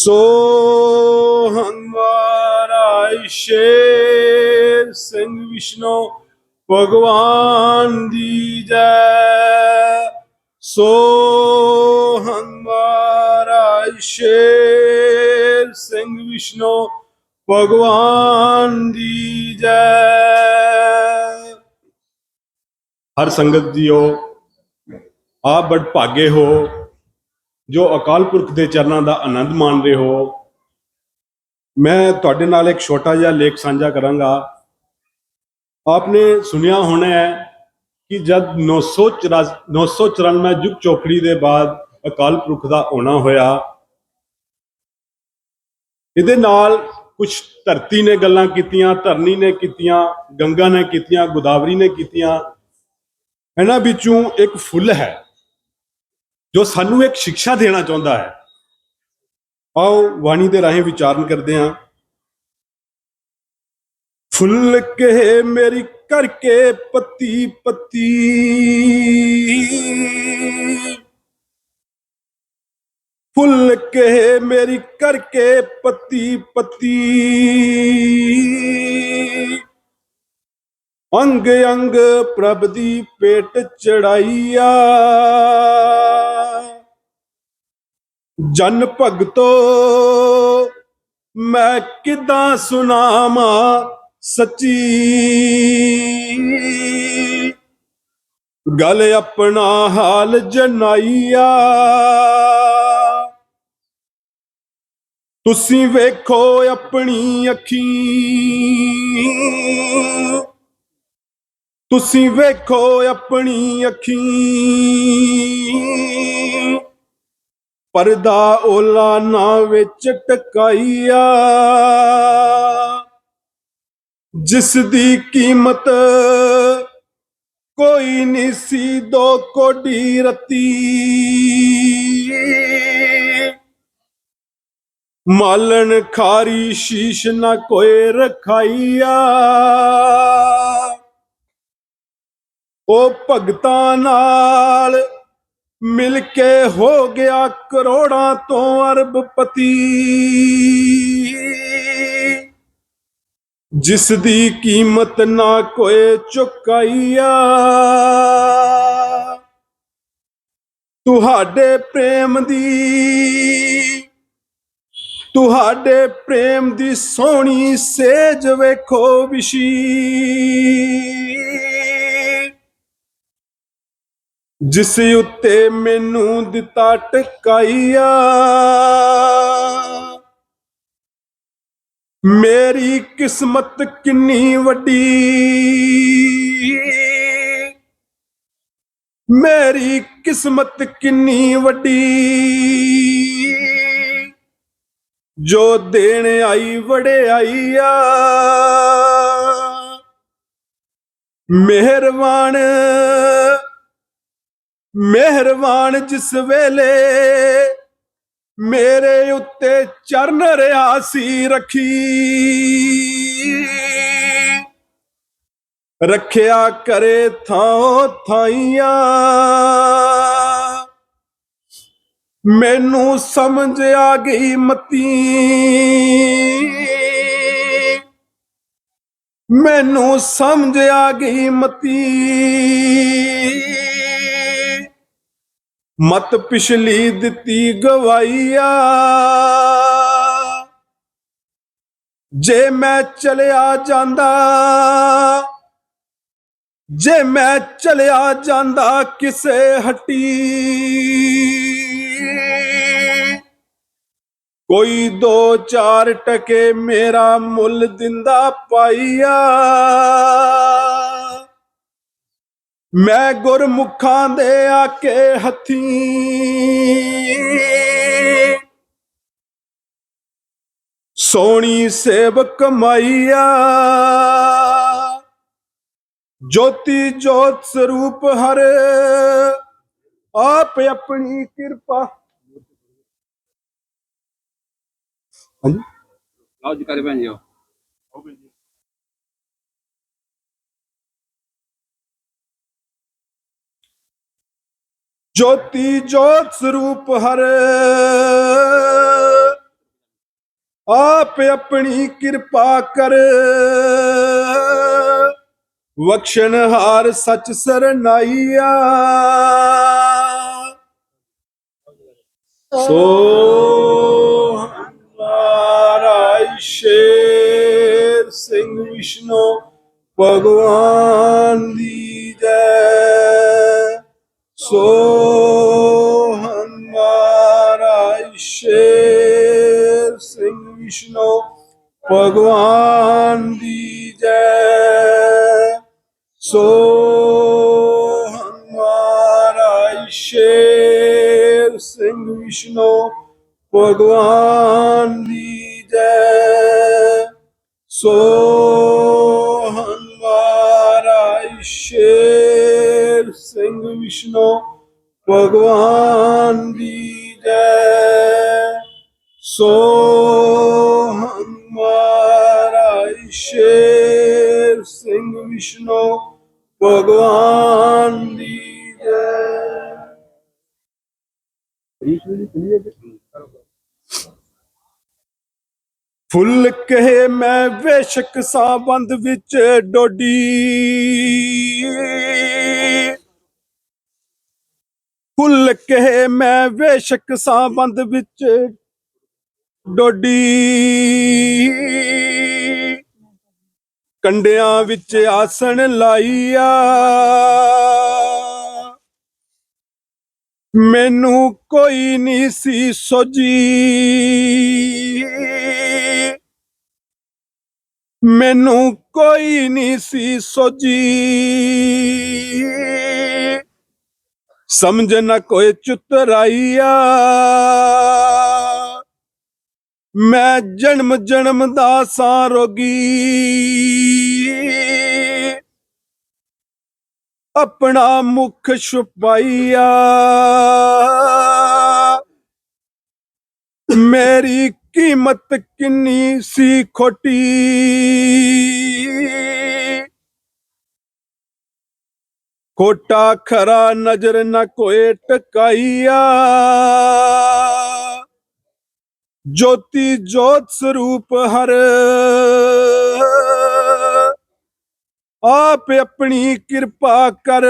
ਸੋ ਹਮਾਰਾ ਸ਼ੇਰ ਸਿੰਘ ਵਿਸ਼ਨੂੰ ਭਗਵਾਨ ਦੀ ਜੈ ਸੋ ਹਮਾਰਾ ਸ਼ੇਰ ਸਿੰਘ ਵਿਸ਼ਨੂੰ ਭਗਵਾਨ ਦੀ ਜੈ ਹਰ ਸੰਗਤ ਜੀਓ ਆਪ ਬੜ ਭਾਗੇ ਹੋ ਜੋ ਅਕਾਲ ਪੁਰਖ ਦੇ ਚਰਨਾਂ ਦਾ ਆਨੰਦ ਮਾਣ ਰਹੇ ਹੋ। ਮੈਂ ਤੁਹਾਡੇ ਨਾਲ ਇੱਕ ਛੋਟਾ ਜਿਹਾ ਲੇਖ ਸਾਂਝਾ ਕਰਾਂਗਾ। ਆਪਨੇ ਸੁਨਿਆ ਹੋਣਾ ਹੈ ਕਿ ਜਦ 994 994 ਯੁਗ ਚੋਕੜੀ ਦੇ ਬਾਅਦ ਅਕਾਲ ਪੁਰਖ ਦਾ ਆਉਣਾ ਹੋਇਆ। ਇਹਦੇ ਨਾਲ ਕੁਝ ਧਰਤੀ ਨੇ ਗੱਲਾਂ ਕੀਤੀਆਂ, ਧਰਨੀ ਨੇ ਕੀਤੀਆਂ, ਗੰਗਾ ਨੇ ਕੀਤੀਆਂ, ਗੋਦਾਵਰੀ ਨੇ ਕੀਤੀਆਂ। ਇਹਨਾਂ ਵਿੱਚੋਂ ਇੱਕ ਫੁੱਲ ਹੈ। ਜੋ ਸਾਨੂੰ ਇੱਕ ਸਿੱਖਿਆ ਦੇਣਾ ਚਾਹੁੰਦਾ ਹੈ, ਆਓ ਬਾਣੀ ਦੇ ਰਾਹੀਂ ਵਿਚਾਰਨ ਕਰਦੇ ਹਾਂ। ਫੁੱਲ ਕੇ ਮੇਰੀ ਕਰਕੇ ਪੱਤੀ ਪੱਤੀ। ਫੁੱਲ ਕੇ ਮੇਰੀ ਕਰਕੇ ਪੱਤੀ ਪੱਤੀ। ਅੰਗ ਅੰਗ ਪ੍ਰਭ ਦੀ ਪੇਟ ਚੜਾਈਆ। ਜਨ ਭਗਤੋ, ਮੈਂ ਕਿਦਾਂ ਸੁਨਾਵਾਂ ਸੱਚੀ? ਗੱਲ ਆਪਣਾ ਹਾਲ ਜਨਾਈਆ। ਤੁਸੀਂ ਵੇਖੋ ਆਪਣੀ ਅੱਖੀਂ। ਤੁਸੀਂ ਵੇਖੋ ਆਪਣੀ ਅੱਖੀਂ। ਪਰਦਾ ਓਲਾ ਨਾ ਵਿੱਚ ਟਕਾਈਆ। ਜਿਸ ਦੀ ਕੀਮਤ ਕੋਈ ਨਹੀਂ ਸੀ ਦੋ ਕੋਡੀ ਰਤੀ। ਮਾਲਣ ਖਾਰੀ ਸ਼ੀਸ਼ ਨਾ ਕੋਏ ਰਖਾਈਆ। ਉਹ ਭਗਤਾਂ ਨਾਲ ਮਿਲ ਕੇ ਹੋ ਗਿਆ ਕਰੋੜਾਂ ਤੋਂ ਅਰਬਪਤੀ ਜਿਸ ਦੀ ਕੀਮਤ ਨਾ ਕੋਏ ਚੁਕਾਈਆ। ਤੁਹਾਡੇ ਪ੍ਰੇਮ ਦੀ, ਤੁਹਾਡੇ ਪ੍ਰੇਮ ਦੀ ਸੋਹਣੀ ਸੇਜ ਵੇਖੋ ਵਿਸ਼ੀ। ਜਿਸ ਉੱਤੇ ਮੈਨੂੰ ਦਿੱਤਾ ਟਕਾਈਆ। ਮੇਰੀ ਕਿਸਮਤ ਕਿੰਨੀ ਵੱਡੀ। ਮੇਰੀ ਕਿਸਮਤ ਕਿੰਨੀ ਵੱਡੀ। ਜੋ ਦੇਣ ਆਈ ਵੜਿਆਈਆ ਮਿਹਰਬਾਨ ਮਿਹਰਬਾਨ ਜਿਸ ਵੇਲੇ ਮੇਰੇ ਉੱਤੇ ਚਰਨ ਰਿਆਸੀ ਰੱਖੀ। ਰੱਖਿਆ ਕਰੇ ਥਾਂ ਥਾਈਆਂ। ਮੈਨੂੰ ਸਮਝ ਆ ਗਈ ਮਤੀ। ਮੈਨੂੰ ਸਮਝ ਆ ਗਈ ਮਤੀ। ਮਤ ਪਿਛਲੀ ਦਿੱਤੀ ਗਵਾਈਆ ਜੇ ਮੈਂ ਚਲਿਆ ਜਾਂਦਾ, ਜੇ ਮੈਂ ਚਲਿਆ ਜਾਂਦਾ ਕਿਸੇ ਹੱਟੀ, ਕੋਈ ਦੋ ਚਾਰ ਟਕੇ ਮੇਰਾ ਮੁੱਲ ਦਿੰਦਾ ਪਾਈਆ। ਮੈਂ ਗੁਰਮੁਖਾਂ ਦੇ ਆਕੇ ਹੱਥੀਂ। ਸੋਹਣੀ ਸੇਵਕ ਮਾਈਆ ਜੋਤੀ ਜੋਤ ਸਰੂਪ ਹਰ ਆਪ ਆਪਣੀ ਕਿਰਪਾ। ਹਾਂਜੀ। ਲਓ ਜੀ ਕਰੇ ਭੈਣ ਜੀ ਜੋਤੀ ਜੋਤ ਸਰੂਪ ਹਰ। ਆਪ ਆਪਣੀ ਕਿਰਪਾ ਕਰ। ਬਖਸ਼ਣ ਹਾਰ ਸੱਚ ਸਰਨਾਈਆ। ਸੋ ਹਮਾਰਾ ਸ਼ੇਰ ਸਿੰਘ ਵਿਸ਼ਨੂੰ, ਭਗਵਾਨ ਦੀ ਜੈ। ਸੋ ਸਿੰਘ ਵਿਸ਼ਨੂੰ ਭਗਵਾਨ ਦੀ ਜੈ ਸੋ ਹਮਾਰਾ ਸ਼ੇਰ ਸਿੰਘ ਵਿਸ਼ਨੂੰ ਭਗਵਾਨ ਦੀ ਜੈ ਸੋ ਹਮਾਰਾ ਸ਼ੇਰ ਸਿੰਘ ਵਿਸ਼ਨੂੰ ਭਗਵਾਨ ਦੀ ਜੈ ਸੋ ਹਮਾਰਾ ਸ਼ੇਰ ਸਿੰਘ ਵਿਸ਼ਨੂੰ, ਭਗਵਾਨ ਦੀ ਫੁੱਲ ਕਹੇ ਮੈਂ ਵੇਸ਼ਕ ਸਾਂ ਵਿੱਚ ਡੋਡੀ। ਫੁੱਲ ਕਹੇ ਮੈਂ ਵੇਸ਼ਕ ਸਾਂ ਵਿੱਚ ਡੋਡੀ। ਕੰਡਿਆਂ ਵਿੱਚ ਆਸਣ ਲਾਈਆ। ਮੈਨੂੰ ਕੋਈ ਨਹੀਂ ਸੀ ਸੋਜੀ ਮੈਨੂੰ ਕੋਈ ਨਹੀਂ ਸੀ ਸੋਜੀ ਸਮਝ ਨਾ ਕੋਈ ਚੁਤਰਾਈਆ। ਮੈਂ ਜਨਮ ਜਨਮ ਦਾ ਸਾਂ ਰੋਗੀ। ਆਪਣਾ ਮੁਖ ਛੁਪਾਈਆ ਮੇਰੀ ਕੀਮਤ ਕਿੰਨੀ ਸੀ ਖੋਟੀ। ਕੋਟਾ ਖਰਾ ਨਜ਼ਰ ਨਾ ਕੋਏ ਟਕਾਈਆ ਜੋਤੀ ਜੋਤ ਸਰੂਪ ਹਰ। ਆਪ ਆਪਣੀ ਕਿਰਪਾ ਕਰ।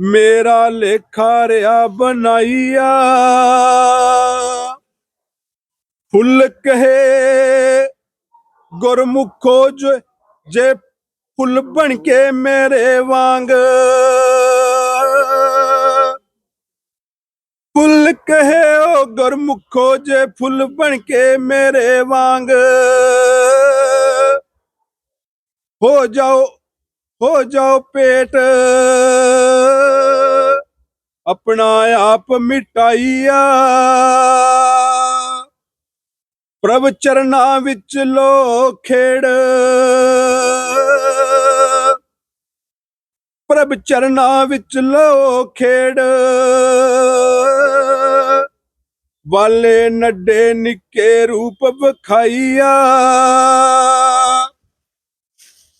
ਮੇਰਾ ਲੇਖਾ ਰਿਆ ਬਣਾਈਆ। ਫੁੱਲ ਕਹੇ, ਗੁਰਮੁਖੋ ਜੇ ਫੁੱਲ ਬਣ ਕੇ ਮੇਰੇ ਵਾਂਗ। ਫੁੱਲ ਕਹੇ ਓ ਗੁਰਮੁਖੋ ਜੇ ਫੁੱਲ ਬਣ ਕੇ ਮੇਰੇ ਵਾਂਗ। ਹੋ ਜਾਓ ਹੋ ਜਾਓ ਪੇਟ। ਆਪਣਾ ਆਪ ਮਿਟਾਈਆ। ਪ੍ਰਭ ਚਰਨਾਂ ਵਿੱਚ ਲੋ ਖੇੜ। ਪ੍ਰਭ ਚਰਨਾਂ ਵਿੱਚ ਲੋ ਖੇੜ। ਵਾਲੇ ਨੱਡੇ ਨਿੱਕੇ ਰੂਪ ਵਿਖਾਈਆ।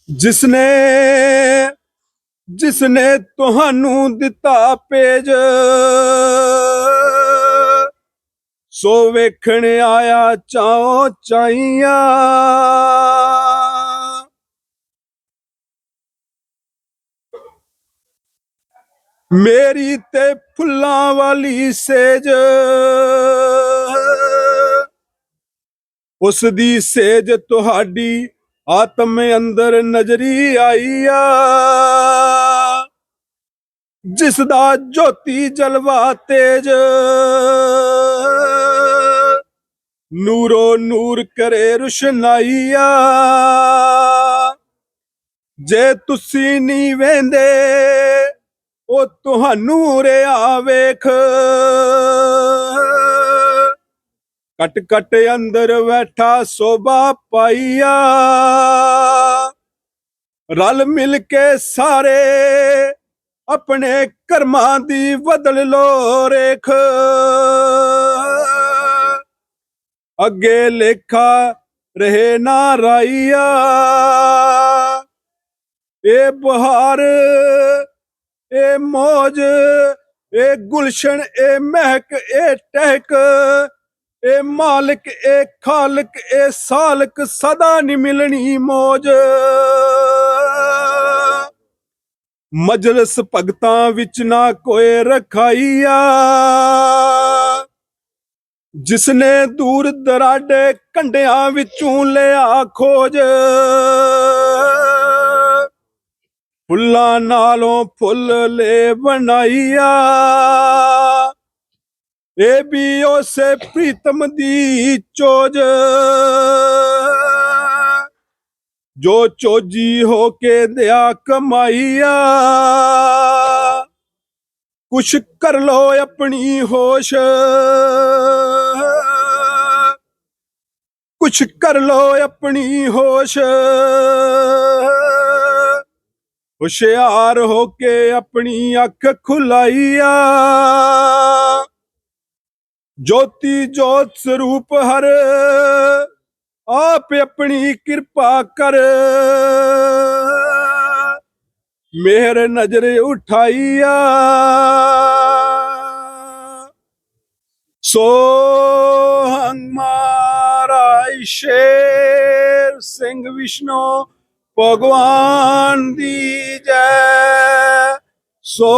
ਜਿਸਨੇ ਜਿਸਨੇ ਤੁਹਾਨੂੰ ਦਿੱਤਾ ਪੇਜ, ਸੋ ਵੇਖਣ ਆਇਆ ਚਾਓ ਚਾਈਆਂ ਮੇਰੀ ਤੇ ਫੁੱਲਾਂ ਵਾਲੀ ਸੇਜ। ਉਸ ਦੀ ਸੇਜ ਤੁਹਾਡੀ ਆਤਮ ਅੰਦਰ ਨਜ਼ਰੀ ਆਈਆ ਜਿਸ ਦਾ ਜੋਤੀ ਜਲਵਾ ਤੇਜ। ਨੂਰੋ ਨੂਰ ਕਰੇ ਰੁਸ਼ਨਾਈਆ ਜੇ ਤੁਸੀਂ ਨਹੀਂ ਵੇਂਦੇ ਉਹ ਤੁਹਾਨੂੰ ਰਿਆ ਵੇਖ। ਕਟ ਕਟ ਅੰਦਰ ਬੈਠਾ ਸੋਭਾ ਪਾਈਆ। ਰਲ ਮਿਲ ਕੇ ਸਾਰੇ ਆਪਣੇ ਕਰਮਾਂ ਦੀ ਬਦਲ ਲੋ ਰੇਖ। ਅੱਗੇ ਲੇਖਾ ਰਹੇ ਨਾ ਰਾਈਆ। ਇਹ ਬਹਾਰ ਇਹ ਮੌਜ ਇਹ ਗੁਲਸ਼ਨ ਇਹ ਮਹਿਕ ਇਹ ਟਹਿਕ, ਏ ਮਾਲਕ, ਏ ਖਾਲਕ, ਏ ਸਾਲਕ, ਸਦਾ ਨੀ ਮਿਲਣੀ ਮੋਜ। ਮਜਲਸ ਭਗਤਾਂ ਵਿੱਚ ਨਾ ਕੋਈ ਰਖਾਈਆ। ਜਿਸਨੇ ਦੂਰ ਦਰਾਡੇ ਕੰਡਿਆਂ ਵਿੱਚੋਂ ਲਿਆ ਖੋਜ। ਫੁੱਲਾਂ ਨਾਲੋਂ ਫੁੱਲ ਲੈ ਬਣਾਈਆ। ਇਹ ਵੀ ਉਸੇ ਪ੍ਰੀਤਮ ਦੀ ਚੋਜ। ਜੋ ਚੋਜੀ ਹੋ ਕੇ ਦਿਆ ਕਮਾਈਆ। ਕੁਛ ਕਰ ਲੋ ਆਪਣੀ ਹੋਸ਼। ਕੁਛ ਕਰ ਲੋ ਆਪਣੀ ਹੋਸ਼। ਹੁਸ਼ਿਆਰ ਹੋ ਕੇ ਆਪਣੀ ਅੱਖ ਖੁਲਾਈਆ। ਜੋਤੀ ਜੋਤ ਸਰੂਪ ਹਰ, ਆਪ ਆਪਣੀ ਕਿਰਪਾ ਕਰ। ਮਿਹਰ ਨਜ਼ਰ ਉਠਾਈਆ। ਸੋ ਹਮਾਰਾ ਸ਼ੇਰ ਸਿੰਘ ਵਿਸ਼ਨੂੰ ਭਗਵਾਨ ਦੀ ਜੈ ਸੋ